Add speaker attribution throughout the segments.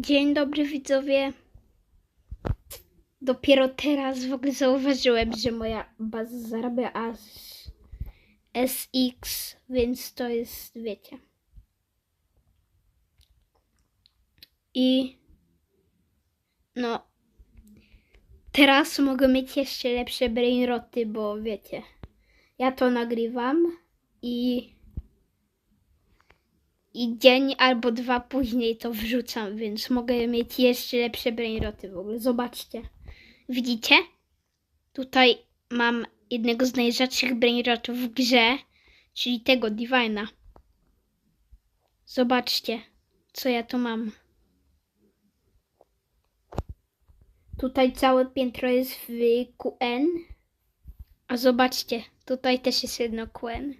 Speaker 1: Dzień dobry widzowie. Dopiero teraz w ogóle zauważyłem, że moja baza zarabia aż SX, więc to jest, wiecie. I no, teraz mogę mieć jeszcze lepsze brainroty, bo wiecie, ja to nagrywam i i dzień albo dwa później to wrzucam, więc mogę mieć jeszcze lepsze brainroty w ogóle. Zobaczcie. Widzicie? Tutaj mam jednego z najrzadszych brainrotów w grze, czyli tego Divina. Zobaczcie, co ja tu mam. Tutaj całe piętro jest w QN. A zobaczcie, tutaj też jest jedno QN.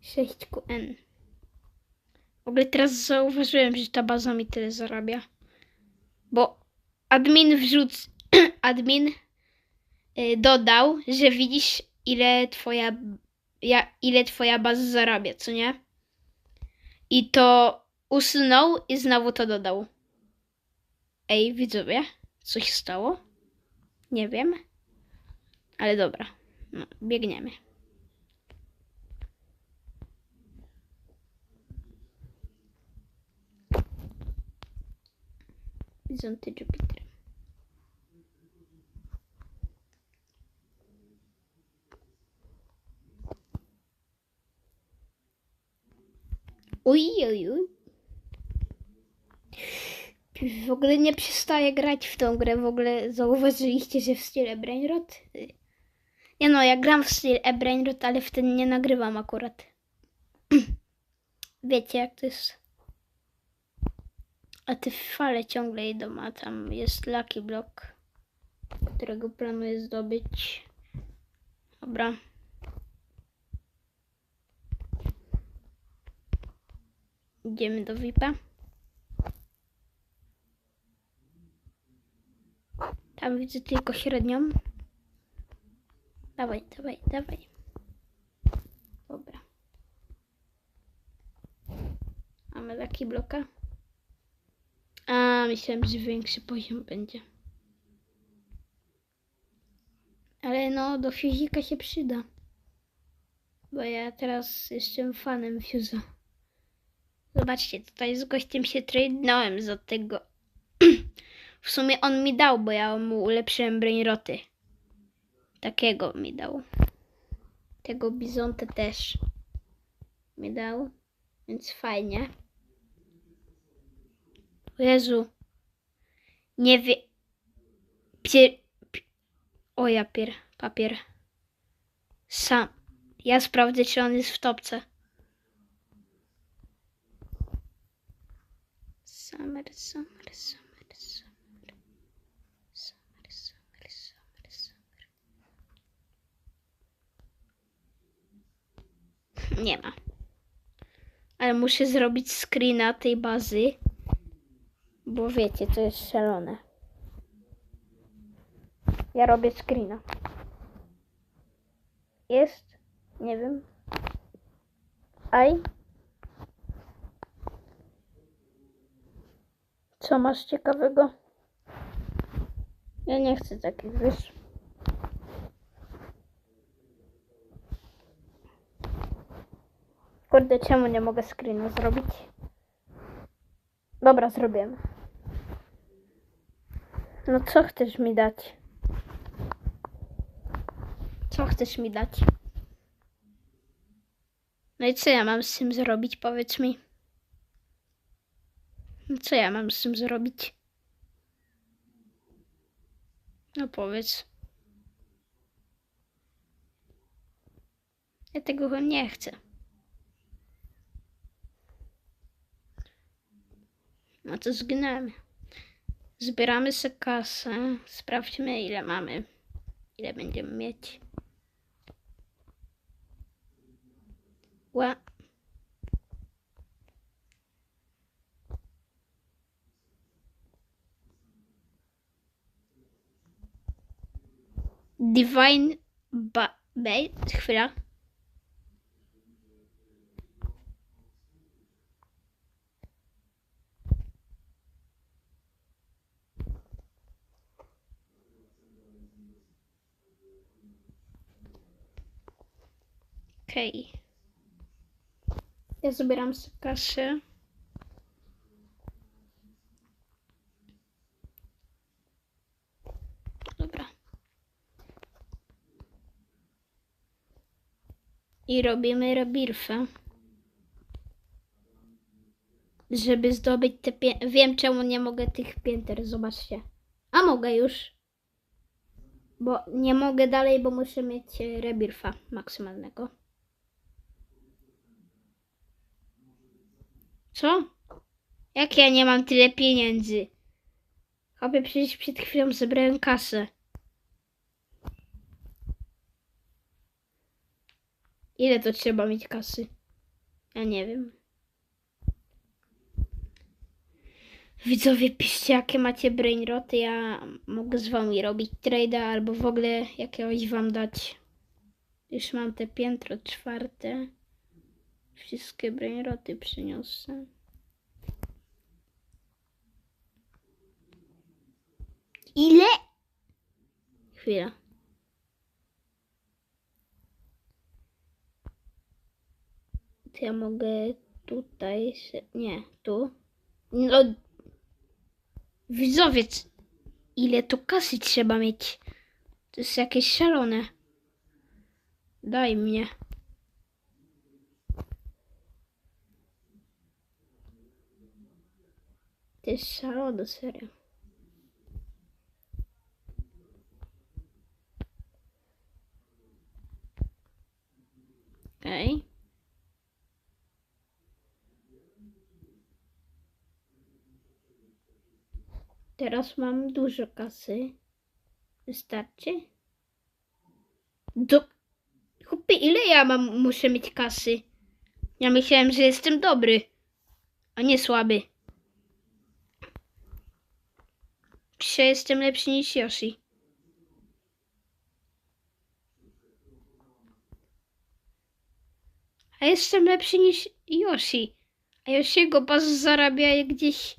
Speaker 1: 6 QN. W ogóle teraz zauważyłem, że ta baza mi tyle zarabia. Bo admin wrzuc... admin y, dodał, że widzisz ile twoja ja, ile twoja baza zarabia, co nie? I to usunął i znowu to dodał. Ej, widzowie, coś stało? Nie wiem. Ale dobra, no, biegniemy. Horyzonty Jupiter. Uj, uj, uj. W ogóle nie przestaję grać w tą grę. W ogóle zauważyliście, że w stylu Brainrot? Nie no, ja gram w stylu Brainrot, ale wtedy nie nagrywam akurat. Wiecie jak to jest. A te fale ciągle idą, a tam jest Lucky Block, którego planuję zdobyć. Dobra. Idziemy do VIP-a. Tam widzę tylko średnią. Dawaj, dawaj, dawaj. Dobra. Mamy Lucky Blocka. A, myślałem, że większy poziom będzie. Ale no, do fizika się przyda. Bo ja teraz jestem fanem Fuse'a. Zobaczcie, tutaj z gościem się tradenąłem za tego. w sumie on mi dał, bo ja mu ulepszyłem brainroty. Takiego mi dał. Tego bizonta też mi dał. Więc fajnie. Jezu. Nie wie... Pier... pi- O ja pier... Papier. Sam. Ja sprawdzę, czy on jest w topce. Summer, summer, summer, summer. Summer, summer, summer, summer. Nie ma. Ale muszę zrobić screena tej bazy. Bo wiecie, to jest szalone. Ja robię screena. Jest? Nie wiem. Aj. Co masz ciekawego? Ja nie chcę takich, wiesz. Kurde, czemu nie mogę screena zrobić? Dobra, zrobiłem. No co chcesz mi dać? Co chcesz mi dać? No i co ja mam z tym zrobić, powiedz mi? No co ja mam z tym zrobić? No powiedz. Ja tego nie chcę. No to zgnamy. Zbieramy sobie kasę. Sprawdźmy ile mamy. Ile będziemy mieć. Ła. Divine ba... Bait? Chwila. Okej. Ja zabieram sobie kasę. Dobra. I robimy rebirfę. Żeby zdobyć te pię... Wiem czemu nie mogę tych pięter, zobaczcie. A mogę już. Bo nie mogę dalej, bo muszę mieć e, rebirfa maksymalnego. Co? Jak ja nie mam tyle pieniędzy? Chłopie, przecież przed chwilą zebrałem kasę. Ile to trzeba mieć kasy? Ja nie wiem. Widzowie, piszcie jakie macie brainroty. Ja mogę z wami robić trade'a albo w ogóle jakiegoś wam dać. Już mam te piętro czwarte. Wszystkie brainroty przyniosę. Ile? Chwila. To ja mogę tutaj. se- Nie, tu. No. Widzowiec. Ile tu kasy trzeba mieć? To jest jakieś szalone. Daj mnie. To jest szalone, serio. Okej. Teraz mam dużo kasy. Wystarczy? Do... Chłopie, ile ja mam, muszę mieć kasy? Ja myślałem, że jestem dobry, a nie słaby. Dzisiaj jestem lepszy niż Yoshi. A jestem lepszy niż Yoshi. A Yoshiego baz zarabia gdzieś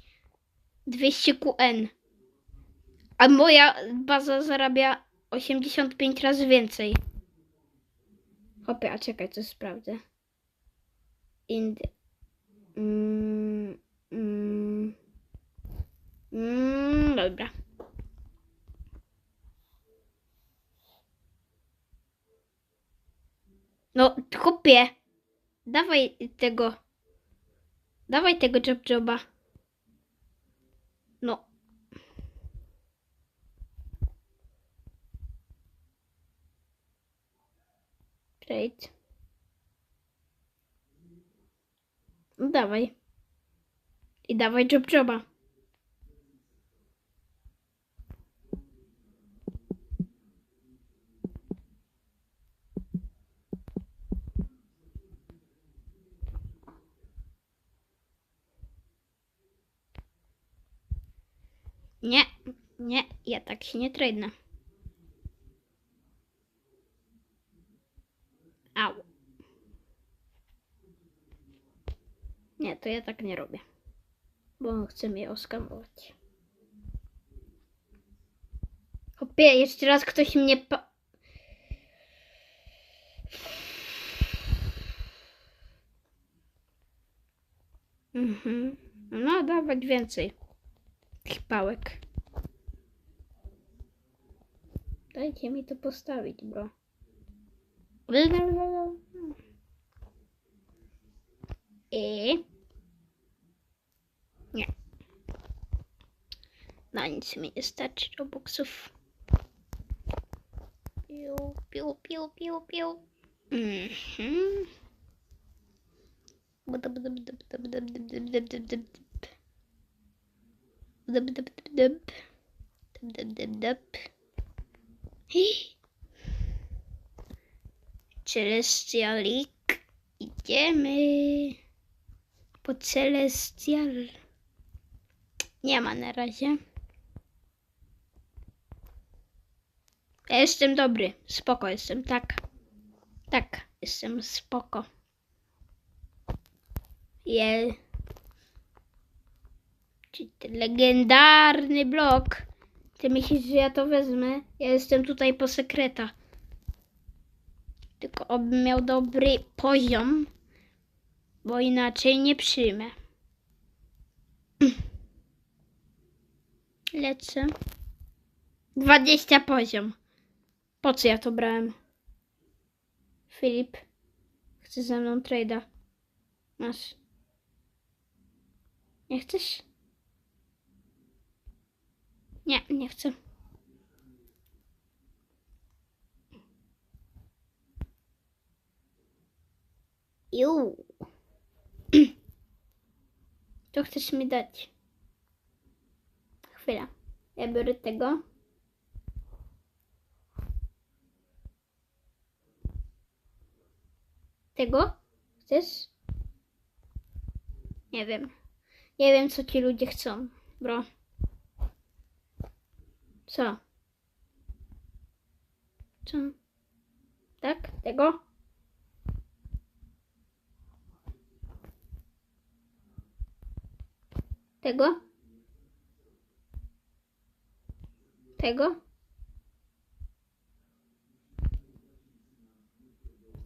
Speaker 1: 200 QN. A moja baza zarabia 85 razy więcej. Hopie, a czekaj, co sprawdzę. Ind... Mm, mm, mm, dobra. No, chłopie. Dawaj tego. Dawaj tego job joba. No. Trade. No dawaj. I dawaj job Nie, nie, ja tak się nie tradenę. Au. Nie, to ja tak nie robię. Bo on chce mnie oskamować. Hopie, jeszcze raz ktoś mnie pa... Mhm. No, dawać więcej tych pałek. Dajcie mi to postawić, bro. I... Nie. Na nic mi nie starczy robuxów. Piu, piu, piu, piu, piu. Mhm. Dub, dub, dub, dub. Dub, dub, dub, dub. Celestialik. Idziemy. Po Celestial. Nie ma na razie. Ja jestem dobry. Spoko jestem, tak. Tak, jestem spoko. Je. Czyli ten legendarny blok. Ty myślisz, że ja to wezmę? Ja jestem tutaj po sekreta. Tylko obym miał dobry poziom, bo inaczej nie przyjmę. Lecę. 20 poziom. Po co ja to brałem? Filip, chce ze mną trade'a. Masz. Nie chcesz? Nie, nie chcę. Ju. To chcesz mi dać? Chwila. Ja biorę tego. Tego? Chcesz? Nie wiem. Nie wiem, co ci ludzie chcą, bro. Co? Co? Tak? Tego? Tego? Tego?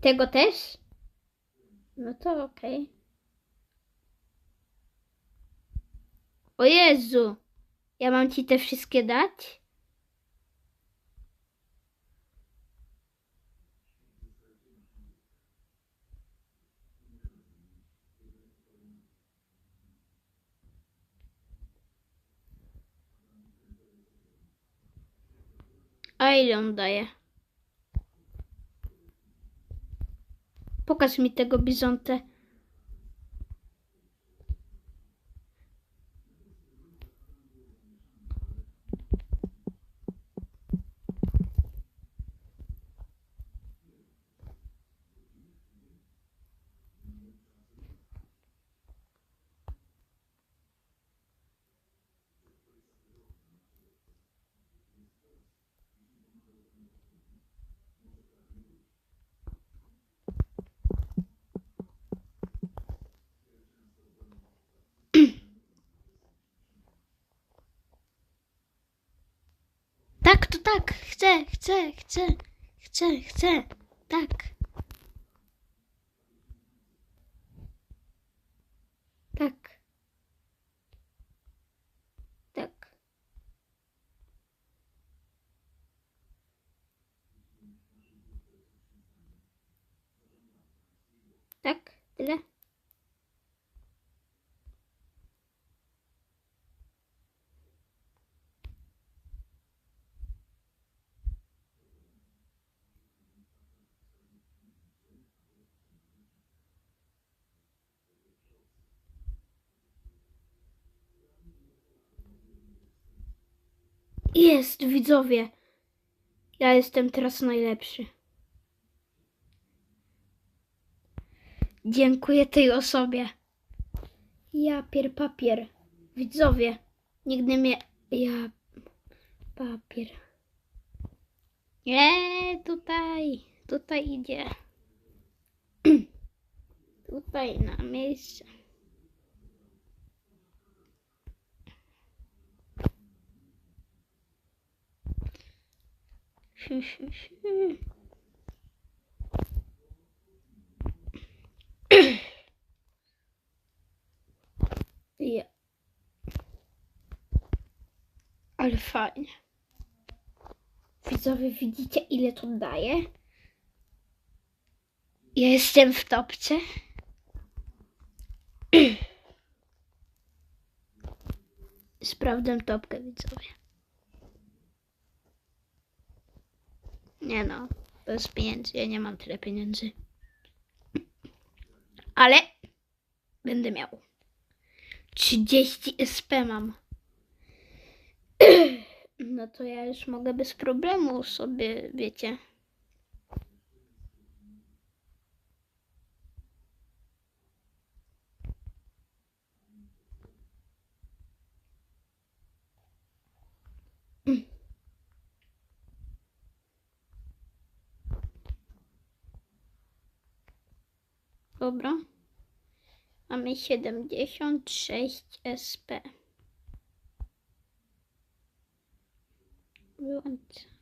Speaker 1: Tego też? No to okej. O Jezu! Ja mam ci te wszystkie dać? A ile on daje? Pokaż mi tego bizontę. Tak, to tak. Chcę, chcę, chcę, chcę, chcę. Tak. Tak. Tak. Tak, tyle. Jest, widzowie. Ja jestem teraz najlepszy. Dziękuję tej osobie. Ja pier papier. Widzowie, nigdy mnie. Ja papier. Nie, tutaj. Tutaj idzie. tutaj na miejsce. Siu, siu, siu. Ja. Ale fajnie. Widzowie, widzicie ile to daje? Ja jestem w topce. Sprawdzam topkę, widzowie. Nie no, bez pieniędzy. Ja nie mam tyle pieniędzy. Ale będę miał. 30 SP mam. No to ja już mogę bez problemu sobie, wiecie. Dobra. Mamy 76 SP. Wyłączamy.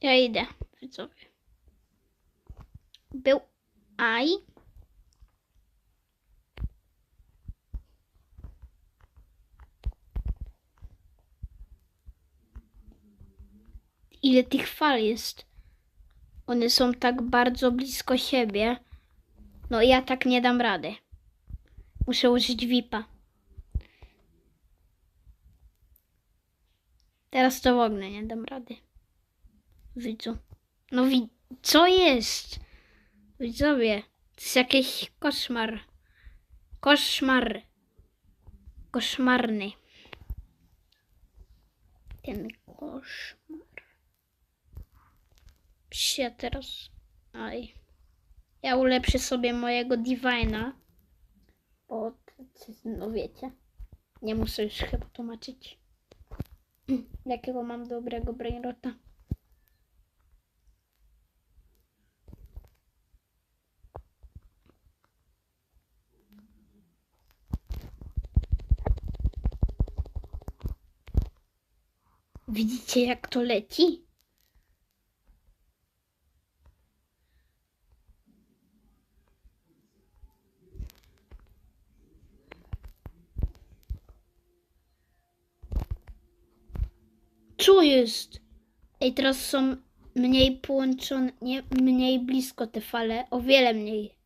Speaker 1: Ja idę, widzowie. Był Aj. Ile tych fal jest? One są tak bardzo blisko siebie. No ja tak nie dam rady. Muszę użyć VIPa. Teraz to w ogóle nie dam rady. Widzu. No wi- co jest? Widzowie, to jest jakiś koszmar. Koszmar. Koszmarny. Ten koszmar. Psia teraz. Aj. Ja ulepszę sobie mojego Divina. Bo, no wiecie. Nie muszę już chyba tłumaczyć. Jakiego mam dobrego brainrota. Widzicie jak to leci? Co jest? Ej, teraz są mniej połączone, nie, mniej blisko te fale, o wiele mniej.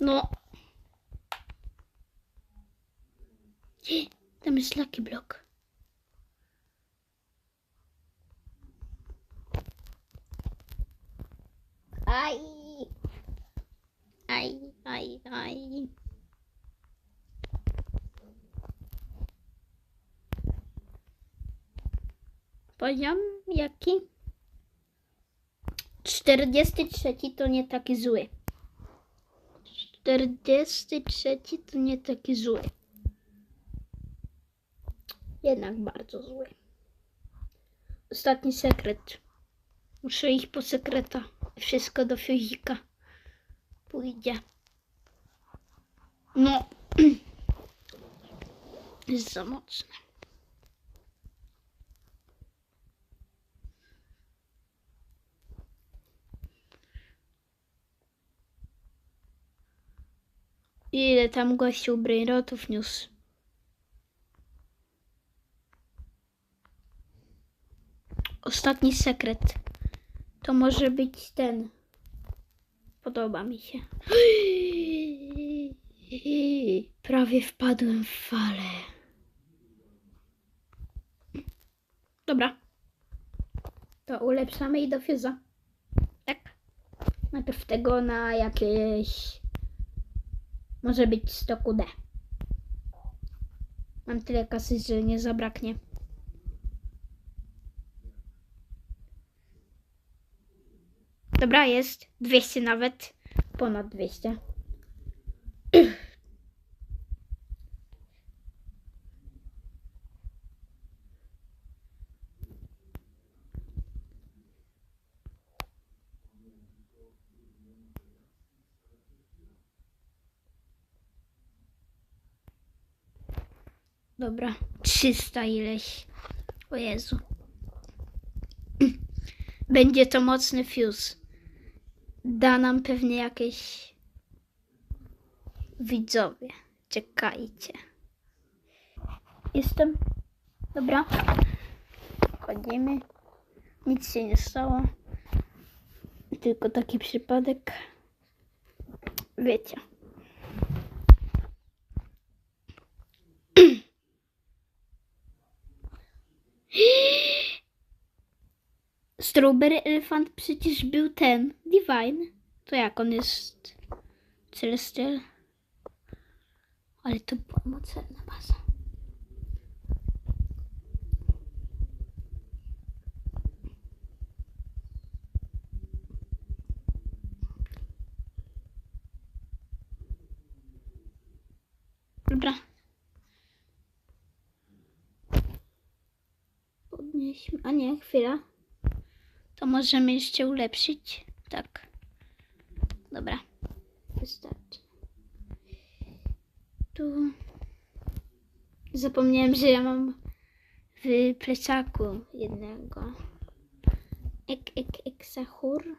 Speaker 1: No. Jest Lucky Block. Aj. Aj, aj, aj. Poziom jaki? 43 to nie taki zły. 43 to nie taki zły. Jednak bardzo zły. Ostatni sekret. Muszę iść po sekreta. Wszystko do fizika pójdzie. No. Jest za mocne. Ile tam gościu brainrotów niósł? Ostatni sekret. To może być ten. Podoba mi się. Prawie wpadłem w falę. Dobra. To ulepszamy i do fiuza. Tak. Najpierw tego na jakieś... Może być 100 QD. Mam tyle kasy, że nie zabraknie. Dobra, jest 200 nawet. Ponad 200. Dobra, 300 ileś. O Jezu. Będzie to mocny fuse. Da nam pewnie jakieś widzowie. Czekajcie. Jestem. Dobra. Chodzimy. Nic się nie stało. Tylko taki przypadek. Wiecie. Strawberry Elephant przecież był ten, Divine. To jak on jest? Celestial. Ale to była mocarna baza. Dobra. Podnieśmy. A nie, chwila. To możemy jeszcze ulepszyć. Tak. Dobra. Wystarczy. Tu. Zapomniałem, że ja mam w plecaku jednego. Ek, ek, ek, sahur.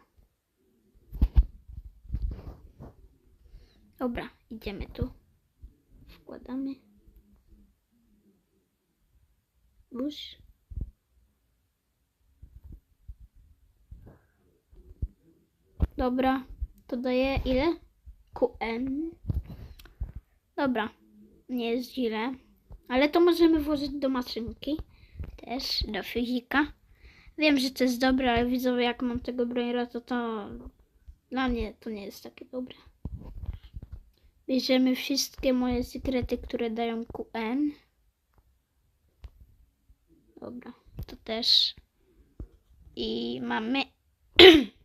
Speaker 1: Dobra, idziemy tu. Wkładamy. Burz. Dobra, to daje ile? QN. Dobra, nie jest źle. Ale to możemy włożyć do maszynki. Też do fizika. Wiem, że to jest dobre, ale widzowie, jak mam tego brainera, to to dla mnie to nie jest takie dobre. Bierzemy wszystkie moje sekrety, które dają QN. Dobra, to też. I mamy.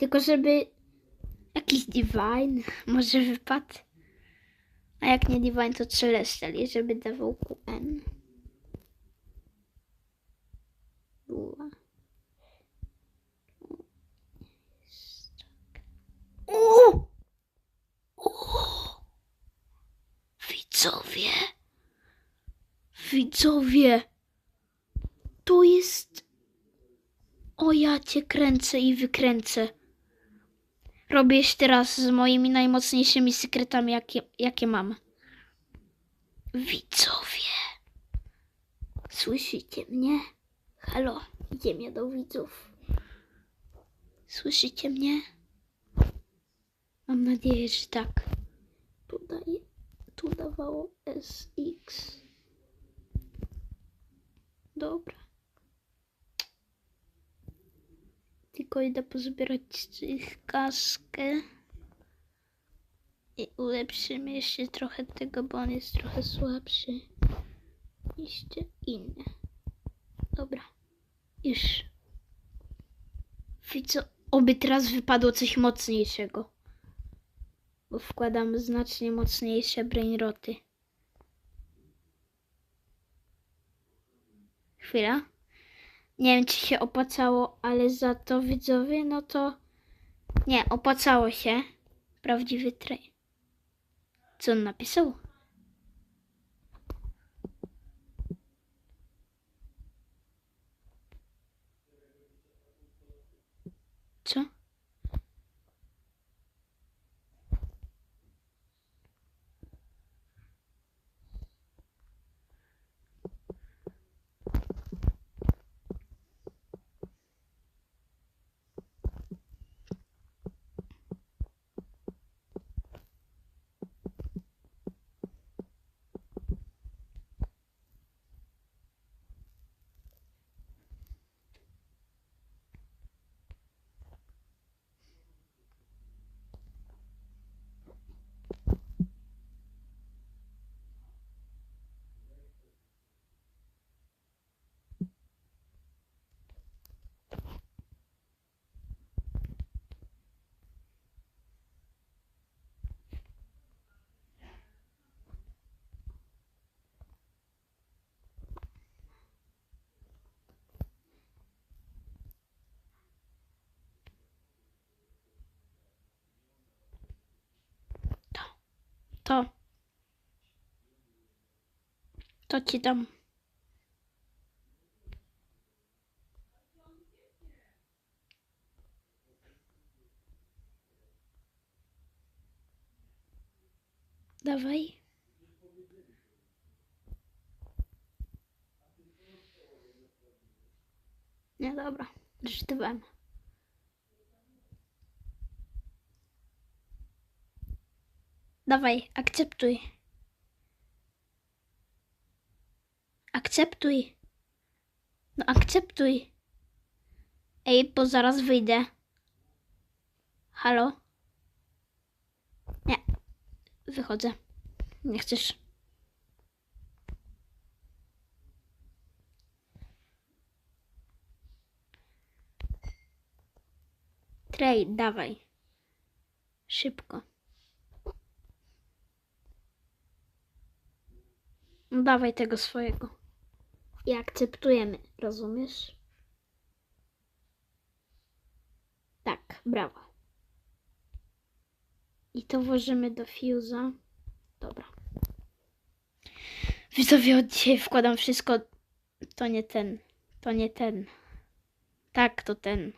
Speaker 1: Tylko żeby jakiś Divine może wypadł. A jak nie Divine, to Celestial, i żeby dawał QN. Była. Uuu! Widzowie! Widzowie! To jest... O, ja cię kręcę i wykręcę. Jeszcze teraz z moimi najmocniejszymi sekretami, jakie, jakie mam. Widzowie! Słyszycie mnie? Halo, idziemy do widzów. Słyszycie mnie? Mam nadzieję, że tak. Tu, daje, tu dawało SX. Dobra. Tylko idę pozbierać ich kaskę. I ulepszymy jeszcze trochę tego, bo on jest trochę słabszy te inne. Dobra. Już. Widzę, oby teraz wypadło coś mocniejszego. Bo wkładam znacznie mocniejsze brainroty. Chwila. Nie wiem, czy się opłacało, ale za to widzowie, no to nie, opłacało się. Prawdziwy trej. Co on napisał? Co? To. To ci dam. Dawaj. Nie, dobra. Żartowałem. Dawaj, akceptuj. Akceptuj. No akceptuj. Ej, bo zaraz wyjdę. Halo? Nie. Wychodzę. Nie chcesz. Trade, dawaj. Szybko. No Dawaj tego swojego. I akceptujemy, rozumiesz? Tak, brawo. I to włożymy do fuse'a. Dobra. Widzowie, od dzisiaj wkładam wszystko. To nie ten. To nie ten. Tak, to ten.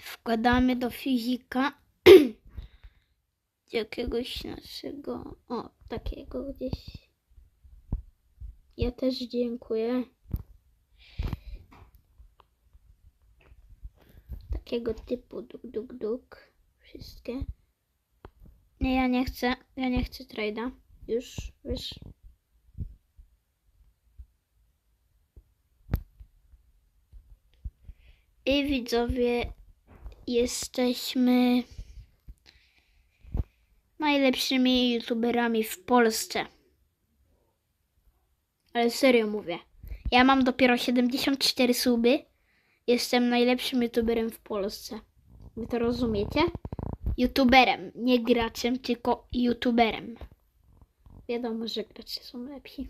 Speaker 1: Wkładamy do fizika jakiegoś naszego. O, takiego gdzieś. Ja też dziękuję. Takiego typu duk, duk, duk. Wszystkie. Nie, ja nie chcę. Ja nie chcę trade'a. Już, wiesz. I widzowie, jesteśmy najlepszymi youtuberami w Polsce. Ale serio mówię. Ja mam dopiero 74 suby. Jestem najlepszym youtuberem w Polsce. Wy to rozumiecie? YouTuberem, nie graczem, tylko YouTuberem. Wiadomo, że gracze są lepsi.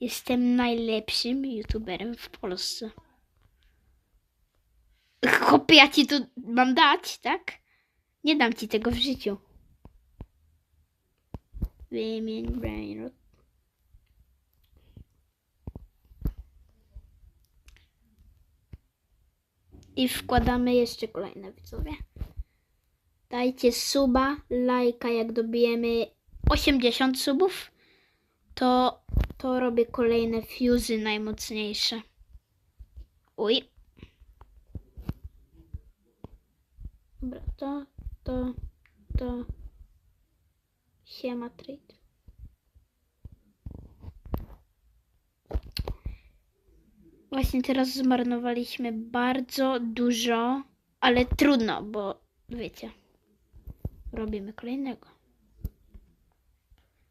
Speaker 1: Jestem najlepszym YouTuberem w Polsce. Chłopie, ja ci to mam dać, tak? Nie dam ci tego w życiu. Wymień brainrot. I wkładamy jeszcze kolejne widzowie. Dajcie suba, lajka, jak dobijemy 80 subów, to, to robię kolejne fuzy najmocniejsze. Uj. Dobra, to, to, to. Siema trade. Właśnie teraz zmarnowaliśmy bardzo dużo, ale trudno, bo wiecie, robimy kolejnego.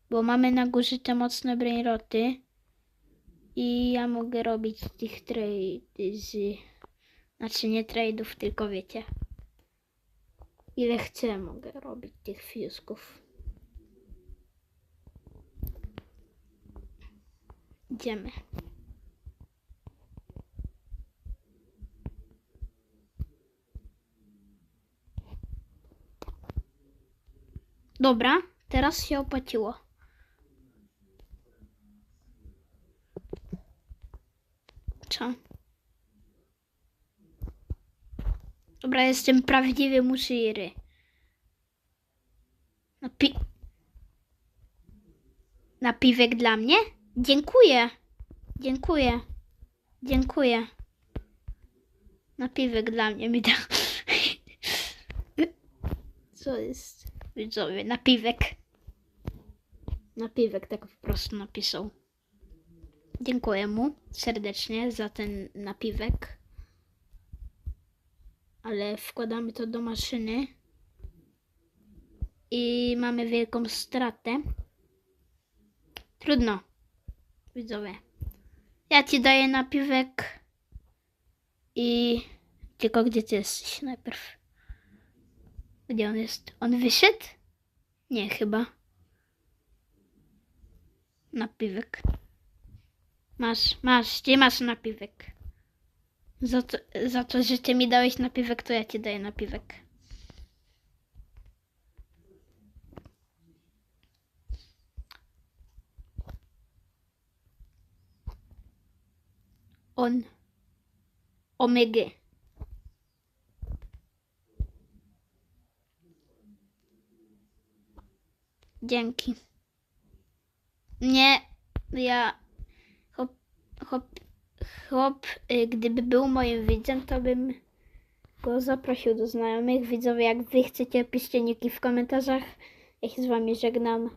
Speaker 1: Bo mamy na górze te mocne brainroty i ja mogę robić tych trade z... Znaczy nie tradeów, tylko wiecie. Ile chcę mogę robić tych fiusków. Idziemy. Dobra, teraz się opłaciło. Co? Dobra, jestem prawdziwy muszyry. Napi... Napiwek dla mnie? Dziękuję. Dziękuję. Dziękuję. Napiwek dla mnie mi da. Co jest? Widzowie, napiwek. Napiwek tak po prostu napisał. Dziękuję mu serdecznie za ten napiwek. Ale wkładamy to do maszyny. I mamy wielką stratę. Trudno. Widzowie. Ja ci daję napiwek. I tylko gdzie ty jesteś najpierw? Gdzie on jest? On wyszedł? Nie, chyba. Napiwek. Masz, masz, gdzie masz napiwek? Za to, za to, że ty mi dałeś napiwek, to ja ci daję napiwek. On. Omega. Dzięki. Nie, ja. Hop, hop, hop, y, gdyby był moim widzem, to bym go zaprosił do znajomych. Widzowie, jak wy chcecie, piszcie niki w komentarzach. Ja się z wami żegnam.